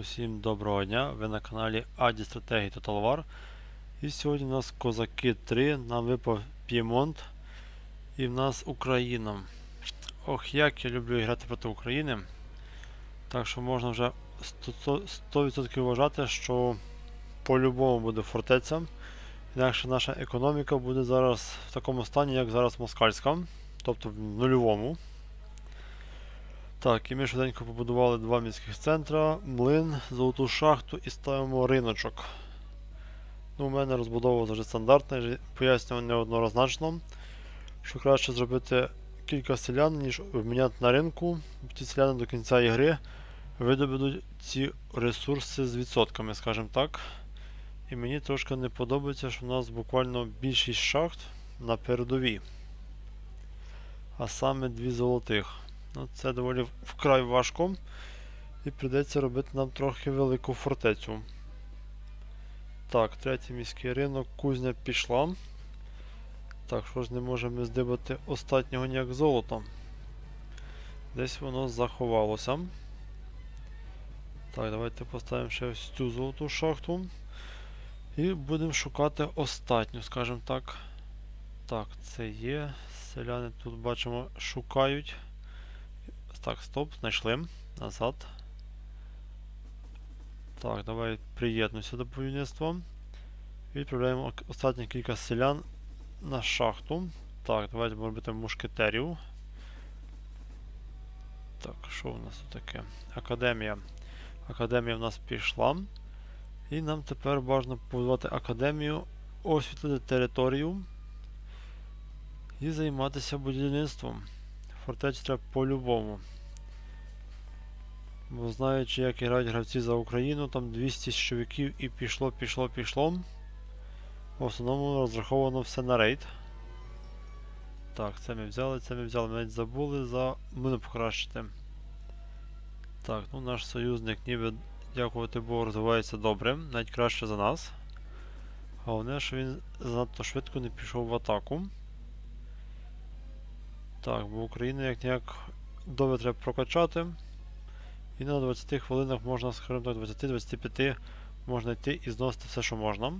Усім доброго дня! Ви на каналі Аді Стратегії Total War. І сьогодні у нас Козаки 3, нам випав П'ємонт і в нас Україна. Ох, як я люблю грати проти України. Так що можна вже 100%, 100% вважати, що по-любому буде фортеця. Інакше наша економіка буде зараз в такому стані, як зараз москальська, тобто в нульовому. Так, і ми швиденько побудували два міських центра, млин, золоту шахту і ставимо риночок. Ну, У мене розбудова завжди стандартна, пояснював неоднозначно, що краще зробити кілька селян, ніж обміняти на ринку. Ті селяни до кінця ігри видобудуть ці ресурси з відсотками, скажімо так. І мені трошки не подобається, що в нас буквально більшість шахт на передовій. А саме дві золотих. Ну, Це доволі вкрай важко. І прийдеться робити нам трохи велику фортецю. Так, третій міський ринок, кузня пішла. Так, що ж не можемо здибати останнього ніяк золота. Десь воно заховалося. Так, давайте поставимо ще ось цю золоту шахту. І будемо шукати останню, скажімо так. Так, це є. Селяни тут бачимо шукають. Так, стоп, знайшли. Назад. Так, давай приєднуйся до будівництва. Відправляємо останні кілька селян на шахту. Так, давайте будемо робити мушкетерів. Так, що у нас тут таке? Академія. Академія в нас пішла. І нам тепер бажано побудувати академію, освітлити територію і займатися будівництвом. Фортецю треба по-любому. Бо знаючи, як грають гравці за Україну, там 200 щовиків і пішло, пішло, пішло. В основному розраховано все на рейд. Так, це ми взяли, це ми взяли, ми навіть забули за мину покращити. Так, ну наш союзник ніби, дякувати Богу, розвивається добре, навіть краще за нас. Головне, що він занадто швидко не пішов в атаку. Так, бо Україну як ніяк довго треба прокачати. І на 20 хвилинах можна, скажімо так, 20-25 можна йти і зносити все, що можна.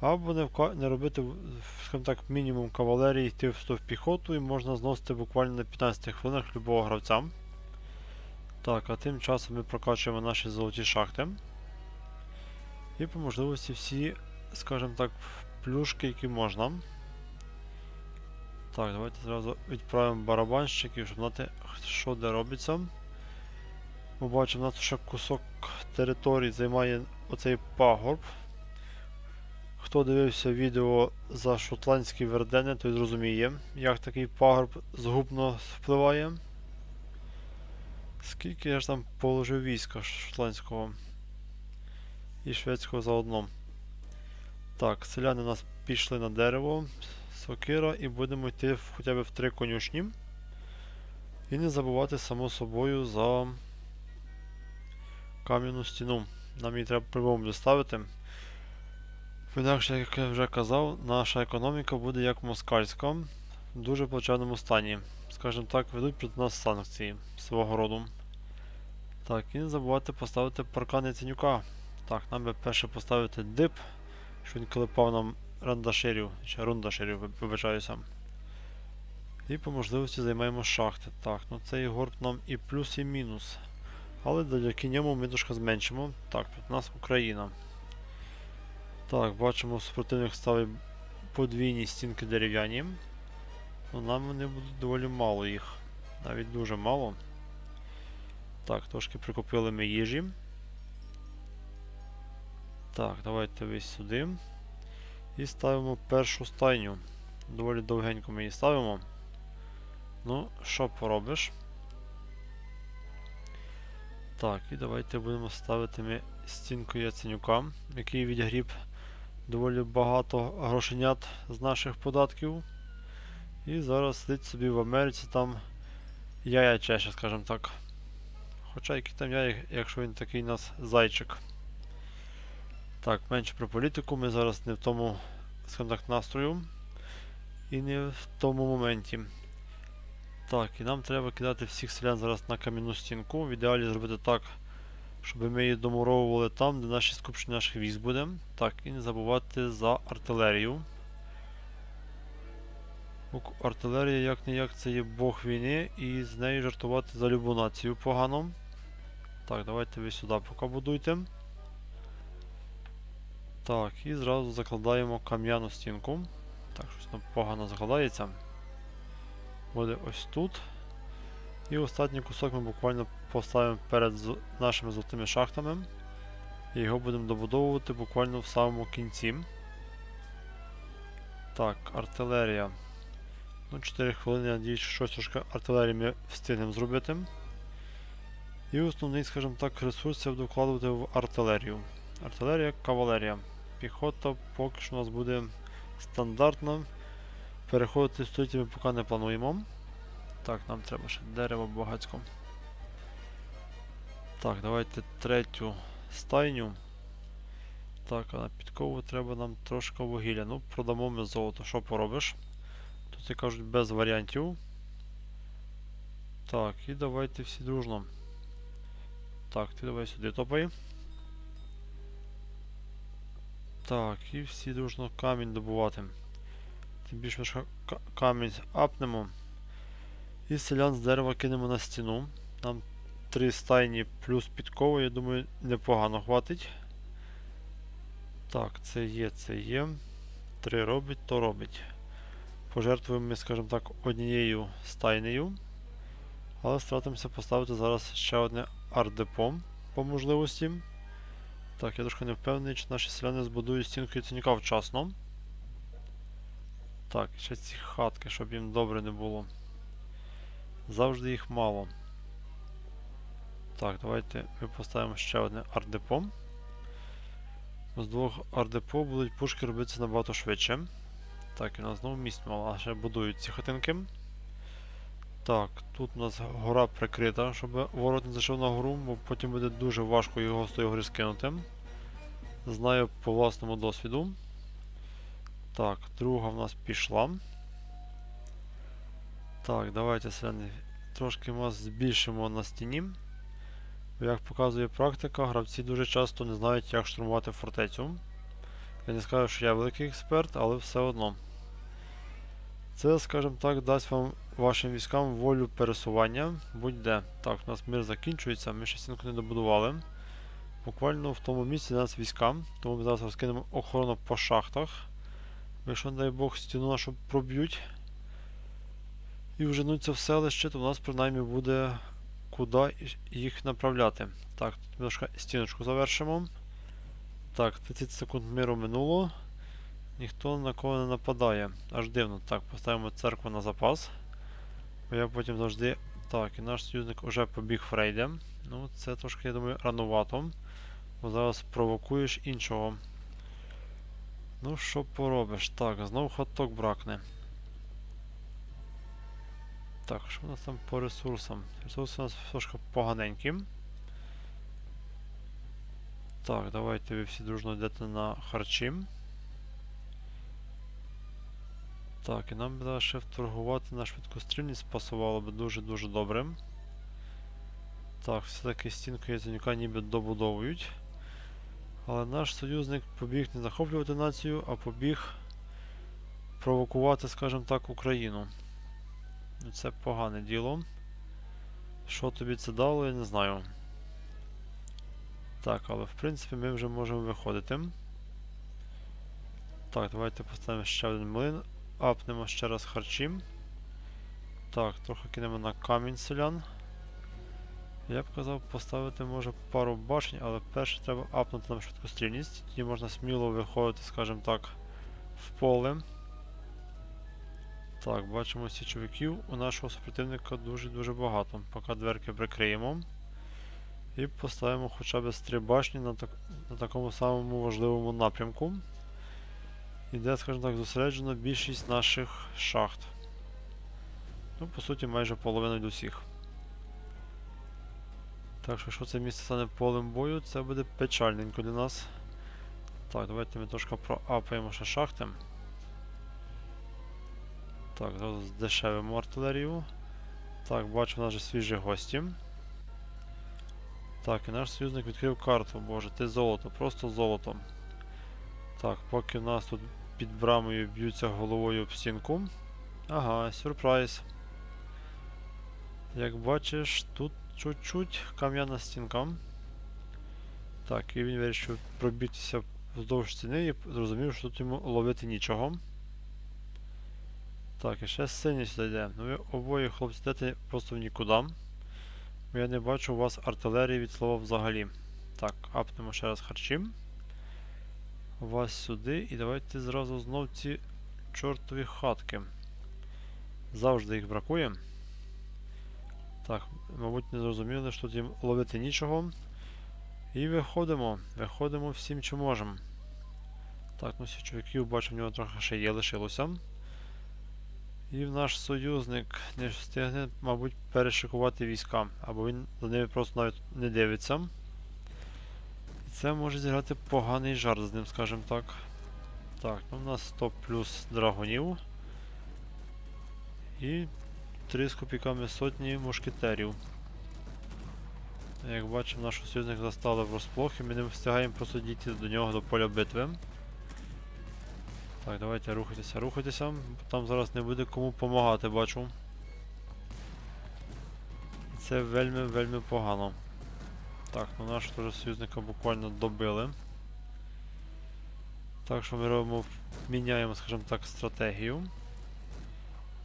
Або не, вка... не робити, скажімо так, мінімум кавалерії, йти в піхоту і можна зносити буквально на 15 хвилинах любого гравця. Так, а тим часом ми прокачуємо наші золоті шахти. І по можливості всі, скажімо так, плюшки, які можна. Так, давайте зразу відправимо барабанщиків, щоб знати, що де робиться. Ми бачимо, у нас ще кусок території займає оцей пагорб. Хто дивився відео за шотландські вердени, той зрозуміє, як такий пагорб згубно впливає. Скільки я ж там положив війська шотландського і шведського заодно. Так, селяни у нас пішли на дерево сокира і будемо йти в, хоча б в три конюшні. І не забувати само собою за кам'яну стіну. Нам її треба по-любому доставити. Інакше, як я вже казав, наша економіка буде як москальська, в дуже плачевному стані. Скажімо так, ведуть проти нас санкції свого роду. Так, і не забувати поставити паркан Яценюка. Так, нам би перше поставити дип, що він клепав нам рандаширів, чи рундаширів, вибачаюся. І по можливості займаємо шахти. Так, ну цей горб нам і плюс, і мінус. Але завдяки ньому ми трошки зменшимо. Так, тут у нас Україна. Так, бачимо, супротивник ставить подвійні стінки дерев'яні. Ну, нам вони будуть доволі мало їх. Навіть дуже мало. Так, трошки прикупили ми їжі. Так, давайте ви сюди. І ставимо першу стайню. Доволі довгенько ми її ставимо. Ну, що поробиш? Так, і давайте будемо ставити ми стінку Яценюка, який відгріб доволі багато грошенят з наших податків. І зараз сидить собі в Америці там яя чеше, скажімо так. Хоча який там яя, якщо він такий у нас зайчик. Так, менше про політику, ми зараз не в тому, так, настрою і не в тому моменті. Так, і нам треба кидати всіх селян зараз на кам'яну стінку. В ідеалі зробити так, щоб ми її домуровували там, де наші скупчення наших військ буде. Так, і не забувати за артилерію. Артилерія як не як це є Бог війни, і з нею жартувати за любу націю погано. Так, давайте ви сюди поки будуйте. Так, і зразу закладаємо кам'яну стінку. Так, щось там погано закладається. Буде ось тут. І останній кусок ми буквально поставимо перед нашими золотими шахтами. І його будемо добудовувати буквально в самому кінці. Так, артилерія. Ну, 4 хвилини, я надіюсь, що щось трошки артилерії ми встигнемо зробити. І основний, скажімо так, ресурс я буду вкладувати в артилерію. Артилерія, кавалерія. Піхота поки що у нас буде стандартна. Переходити в століття ми поки не плануємо. Так, нам треба ще дерево багацько. Так, давайте третю стайню. Так, а на підкову треба нам трошки вугілля. Ну, продамо ми золото. Що поробиш? Тут, як кажуть, без варіантів. Так, і давайте всі дружно. Так, ти давай сюди топай. Так, і всі дружно камінь добувати. Тим більше ми ж камінь апнемо. І селян з дерева кинемо на стіну. Нам три стайні плюс підкову, я думаю, непогано хватить. Так, це є, це є. Три робить, то робить. Пожертвуємо ми, скажімо так, однією стайнею. Але старатимося поставити зараз ще одне ардепо по можливості. Так, я трошки не впевнений, чи наші селяни збудують стінку яценюка вчасно. Так, ще ці хатки, щоб їм добре не було. Завжди їх мало. Так, давайте ми поставимо ще одне ардепо. З двох ардепо будуть пушки робитися набагато швидше. Так, і у нас знову місць мало, а ще будують ці хатинки. Так, тут у нас гора прикрита, щоб ворот не зайшов на гору, бо потім буде дуже важко його з тої гори скинути. Знаю по власному досвіду. Так, друга в нас пішла. Так, давайте селяни трошки ми збільшимо на стіні. Як показує практика, гравці дуже часто не знають, як штурмувати фортецю. Я не скажу, що я великий експерт, але все одно. Це, скажімо так, дасть вам вашим військам волю пересування будь-де. Так, у нас мир закінчується, ми ще стінку не добудували. Буквально в тому місці нас війська, тому ми зараз розкинемо охорону по шахтах. Якщо, дай Бог, стіну нашу проб'ють і вженуться в селище, то у нас принаймні буде куди їх направляти. Так, тут трошки стіночку завершимо. Так, 30 секунд миру минуло. Ніхто на кого не нападає. Аж дивно. Так, поставимо церкву на запас. Бо я потім завжди. Так, і наш союзник вже побіг Фрейде. Ну, це трошки, я думаю, ранувато. Бо зараз провокуєш іншого. Ну, що поробиш? Так, знов хаток бракне. Так, що у нас там по ресурсам? Ресурси у нас трошки поганенькі. Так, давайте ви всі дружно йдете на харчі. Так, і нам зараз ще вторгувати на швидкострільність пасувало би дуже-дуже добре. Так, все-таки стінку Яценюка ніби добудовують. Але наш союзник побіг не захоплювати націю, а побіг провокувати, скажімо так, Україну. Ну, Це погане діло. Що тобі це дало, я не знаю. Так, але в принципі ми вже можемо виходити. Так, давайте поставимо ще один млин. Апнемо ще раз харчі. Так, трохи кинемо на камінь селян. Я б казав поставити може пару башень, але перше треба апнути нам швидкострільність. Тоді можна сміло виходити, скажімо так, в поле. Так, бачимо січовиків. У нашого супротивника дуже-дуже багато. Поки дверки прикриємо. І поставимо хоча б три башні на, так, на такому самому важливому напрямку. Іде, скажімо так, зосереджено більшість наших шахт. Ну, по суті, майже половина від усіх. Так що, якщо це місце стане полем бою, це буде печальненько для нас. Так, давайте ми трошки проапаємо ще шахти. Так, зараз здешевимо артилерію. Так, бачу, у нас вже свіжі гості. Так, і наш союзник відкрив карту. Боже, ти золото, просто золото. Так, поки в нас тут під брамою б'ються головою об стінку. Ага, сюрприз. Як бачиш, тут чуть-чуть кам'яна стінка. Так, і він вирішив пробігтися вздовж стіни і зрозумів, що тут йому ловити нічого. Так, і ще синій сюди йде. Ну ви обоє хлопці йдете просто в нікуди. Бо я не бачу у вас артилерії від слова взагалі. Так, апнемо ще раз харчі. Вас сюди і давайте зразу знов ці чортові хатки. Завжди їх бракує. Так, мабуть, не зрозуміли, що тут їм ловити нічого. І виходимо. Виходимо всім, чи можемо. Так, ну всі чоловіків бачу, в нього трохи ще є лишилося. І наш союзник не встигне, мабуть, перешикувати війська, або він за ними просто навіть не дивиться. Це може зіграти поганий жарт з ним, скажімо так. Так, ну в нас 100 плюс драгонів. І 3 з копійками сотні мушкетерів. Як бачимо, наш союзник застали врозплох і ми не встигаємо просто дійти до нього до поля битви. Так, давайте рухайтеся, рухайтеся, бо там зараз не буде кому допомагати, бачу. Це вельми вельми погано. Так, ну нашого теж союзника буквально добили. Так що ми робимо, міняємо, скажімо так, стратегію.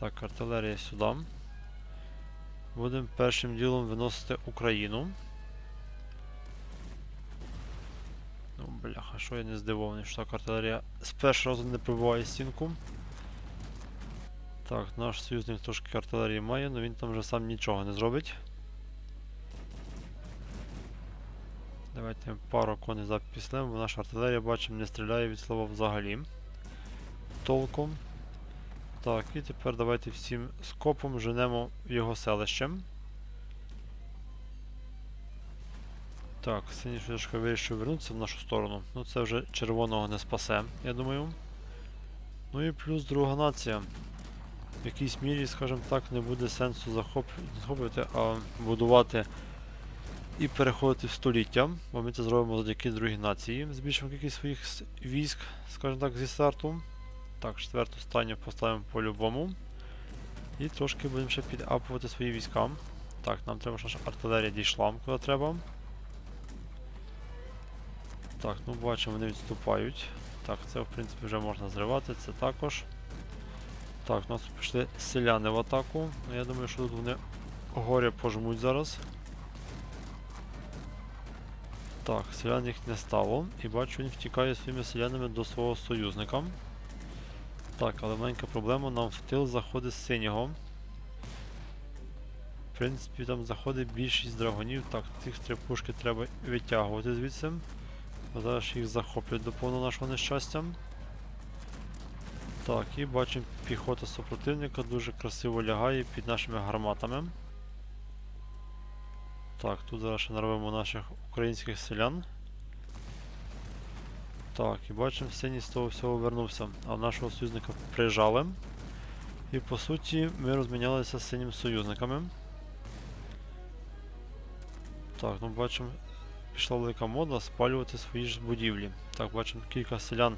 Так, артилерія сюди. Будемо першим ділом виносити Україну. Ну, бляха, що я не здивований, що так артилерія з першого разу не пробиває стінку. Так, наш союзник трошки артилерії має, але він там вже сам нічого не зробить. Давайте пару коней запіснемо, бо наша артилерія, бачимо, не стріляє від слова взагалі. Толком. Так, і тепер давайте всім скопом женемо його селище. Так, синій швидко вирішив вернутися в нашу сторону. Ну це вже червоного не спасе, я думаю. Ну і плюс друга нація. В якійсь мірі, скажімо так, не буде сенсу захоп... захоплювати, а будувати і переходити в століття, бо ми це зробимо завдяки другій нації. Збільшимо кількість своїх військ, скажімо так, зі старту. Так, четверту стайню поставимо по-любому. І трошки будемо ще підапувати свої війська. Так, нам треба, щоб наша артилерія дійшла, куди треба. Так, ну бачимо, вони відступають. Так, це в принципі вже можна зривати, це також. Так, у нас пішли селяни в атаку. Ну, Я думаю, що тут вони горя пожмуть зараз. Так, селян їх не стало. І бачу, він втікає своїми селянами до свого союзника. Так, але маленька проблема, нам в тил заходить синього. В принципі, там заходить більшість драгонів. Так, цих три пушки треба витягувати звідси. Бо Зараз їх захоплять до повного нашого нещастя. Так, і бачимо піхота супротивника дуже красиво лягає під нашими гарматами. Так, тут зараз ще наробимо наших українських селян. Так, і бачимо, синій з того всього вернувся, а нашого союзника прижали. І по суті ми розмінялися з синім союзниками. Так, ну бачимо, пішла велика мода спалювати свої ж будівлі. Так, бачимо, кілька селян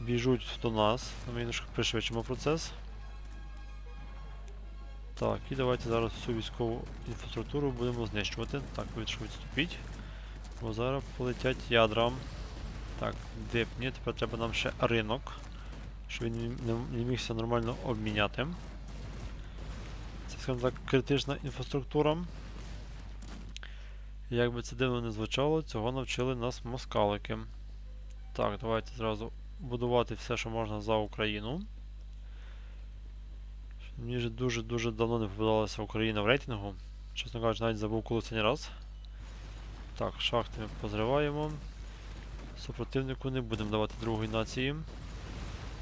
біжуть до нас. Ми немножко пришвидшимо процес. Так, і давайте зараз всю військову інфраструктуру будемо знищувати. Так, вирішив відступіть. Бо зараз полетять ядра. Так, дипні, тепер треба нам ще ринок. Щоб він не мігся нормально обміняти. Це, скажімо так, критична інфраструктура. Як би це дивно не звучало, цього навчили нас москалики. Так, давайте зразу будувати все, що можна за Україну. Мені вже дуже-дуже давно не попадалася Україна в рейтингу. Чесно кажучи, навіть забув коли це не раз. Так, шахти ми позриваємо. Супротивнику не будемо давати другої нації.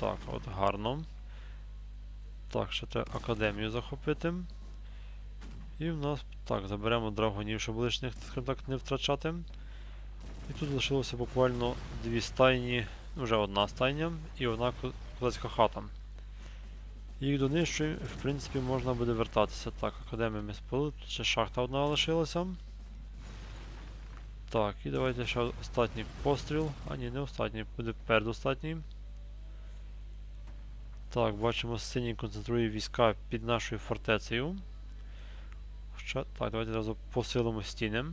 Так, от гарно. Так, ще треба академію захопити. І в нас так, заберемо драгонів, щоб лишніх, так, не втрачати. І тут лишилося буквально дві стайні, вже одна стайня і одна ко- козацька хата. Їх донищуємо, в принципі, можна буде вертатися. Так, академію ми спали, тут ще шахта одна лишилася. Так, і давайте ще останній постріл. А ні, не останній, буде передостанній. Так, бачимо, синій концентрує війська під нашою фортецею. Хоча, так, давайте одразу посилимо стіни.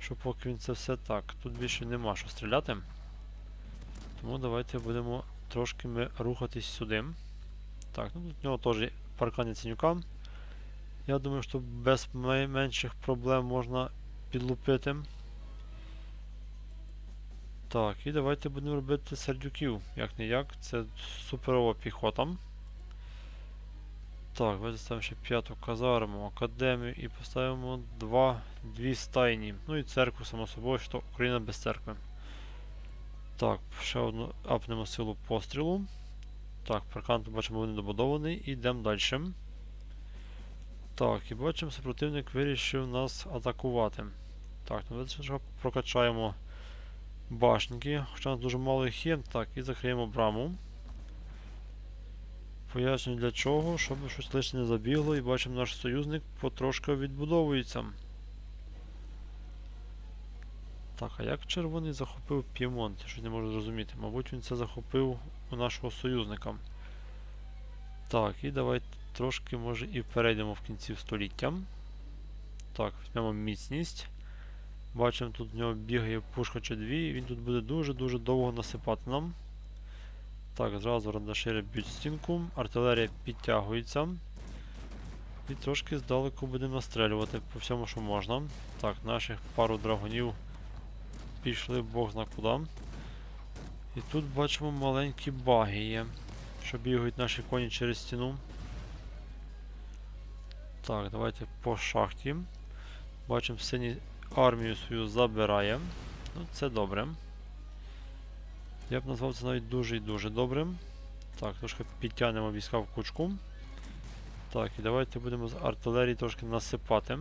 Що поки він це все так. Тут більше нема що стріляти. Тому давайте будемо трошки ми рухатись сюди. Так, ну тут в нього теж паркан Яценюка. Я думаю, що без менших проблем можна підлупити. Так, і давайте будемо робити сердюків. Як не як, це суперова піхота. Так, давайте ставимо ще п'яту казарму, академію і поставимо два, дві стайні. Ну і церкву, само собою, що Україна без церкви. Так, ще одну апнемо силу пострілу. Так, паркан бачимо він добудований. І йдемо далі. Так, і бачимо, супротивник вирішив нас атакувати. Так, ну ще прокачаємо башенки, хоча у нас дуже мало їх є. Так, і закриємо браму. Пояснюю для чого, щоб щось лише не забігло і бачимо наш союзник потрошки відбудовується. Так, а як червоний захопив П'ємонт? Я щось не можу зрозуміти. Мабуть, він це захопив у нашого союзника. Так, і давайте трошки, може, і перейдемо в кінці століття. Так, візьмемо міцність. Бачимо, тут в нього бігає пушка чи дві, і він тут буде дуже-дуже довго насипати нам. Так, зразу рандашири б'ють стінку, артилерія підтягується. І трошки здалеку будемо настрелювати по всьому, що можна. Так, наших пару драгонів пішли бог зна куди. І тут бачимо маленькі баги є, що бігають наші коні через стіну. Так, давайте по шахті. Бачимо, синій армію свою забирає. Ну, це добре. Я б назвав це навіть дуже і дуже добрим. Так, трошки підтягнемо війська в кучку. Так, і давайте будемо з артилерії трошки насипати.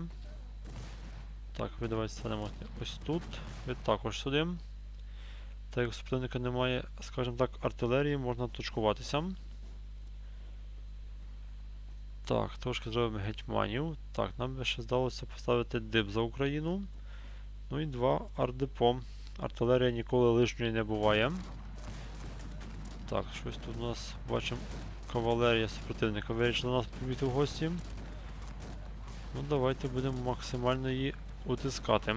Так, ви давайте станемо ось тут. Ви також сюди. Так як супротивника немає, скажімо так, артилерії, можна точкуватися. Так, трошки зробимо гетьманів. Так, нам би ще здалося поставити диб за Україну. Ну і два ардепо. Артилерія ніколи лишньої не буває. Так, щось тут у нас бачимо кавалерія супротивника вирішила нас побити в гості. Ну давайте будемо максимально її утискати.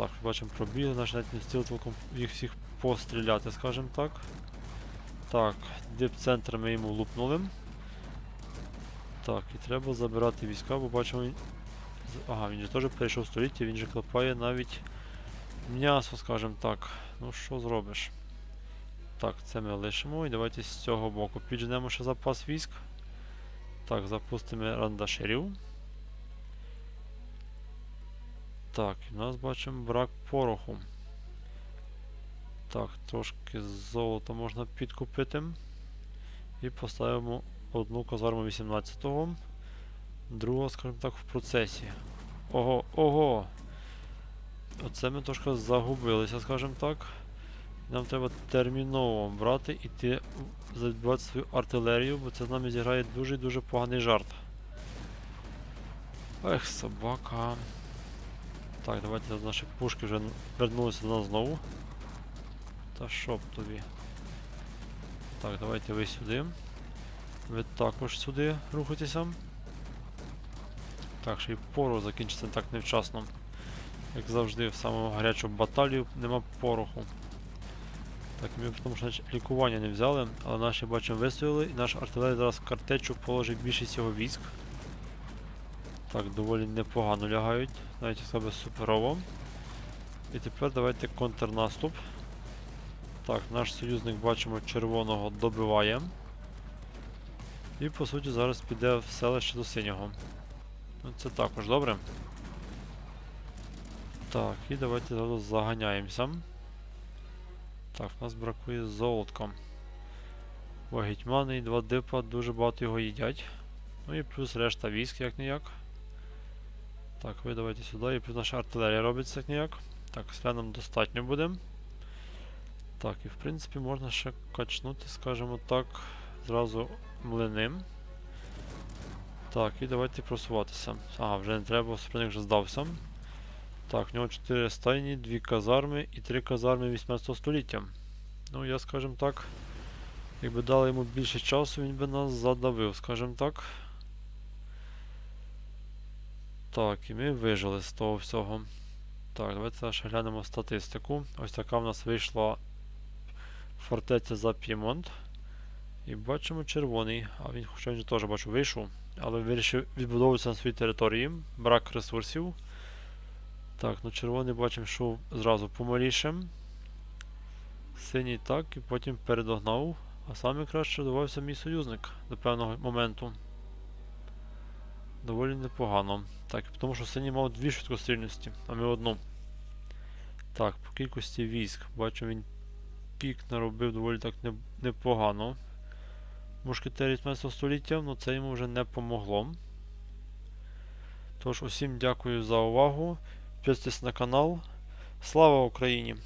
Так, бачимо пробіли, наш навіть не встиг толком їх всіх постріляти, скажімо так. Так, дип-центр ми йому лупнули. Так, і треба забирати війська, бо бачимо. Ага, він же теж перейшов століття, він же клепає навіть м'ясо, скажімо так. Ну що зробиш? Так, це ми лишимо і давайте з цього боку підженемо ще запас військ. Так, запустимо рандаширів. Так, і в нас бачимо брак пороху. Так, трошки золота можна підкупити. І поставимо одну казарму 18-го. Друга, скажімо так, в процесі. Ого, ого! Оце ми трошки загубилися, скажімо так. Нам треба терміново брати іти забивати свою артилерію, бо це з нами зіграє дуже-дуже поганий жарт. Ех, собака. Так, давайте наші пушки вже вернулися до нас знову. Та б тобі? Так, давайте ви сюди. Ви також сюди рухайтеся. Так, ще й порох закінчиться так невчасно. Як завжди, в самому гарячу баталію нема пороху. Так, ми тому що лікування не взяли, але наші бачимо вистояли і наш артилерія зараз картечу положить більшість його військ. Так, доволі непогано лягають, навіть в себе суперово. І тепер давайте контрнаступ. Так, наш союзник бачимо червоного добиває. І по суті зараз піде в селище до синього. Ну це також добре. Так, і давайте зараз заганяємося. Так, в нас бракує золотка. Бо гетьмани і два дипа дуже багато його їдять. Ну і плюс решта військ як ніяк. Так, ви давайте сюди, і плюс наша артилерія робиться ніяк. Так, селян нам достатньо буде. Так, і в принципі можна ще качнути, скажімо так, зразу млини. Так, і давайте просуватися. Ага, вже не треба, супротивник вже здався. Так, в нього 4 стайні, 2 казарми і 3 казарми 18 століття. Ну, я скажем так. Якби дали йому більше часу, він би нас задавив, скажем так. Так, і ми вижили з того всього. Так, давайте ще глянемо статистику. Ось така в нас вийшла фортеця за П'ємонт. І бачимо червоний, а він хоча він теж бачу вийшов, але вирішив відбудовуватися на своїй території. Брак ресурсів. Так, ну червоний бачимо, що зразу помаліше. Синій так, і потім передогнав. А саме краще давався мій союзник до певного моменту. Доволі непогано. Так, тому що синій мав дві швидкострільності, а ми одну. Так, по кількості військ. Бачу, він пік наробив доволі так непогано. Мушкетері 15 століття, але це йому вже не помогло. Тож, усім дякую за увагу. Підписуйтесь на канал. Слава Україні!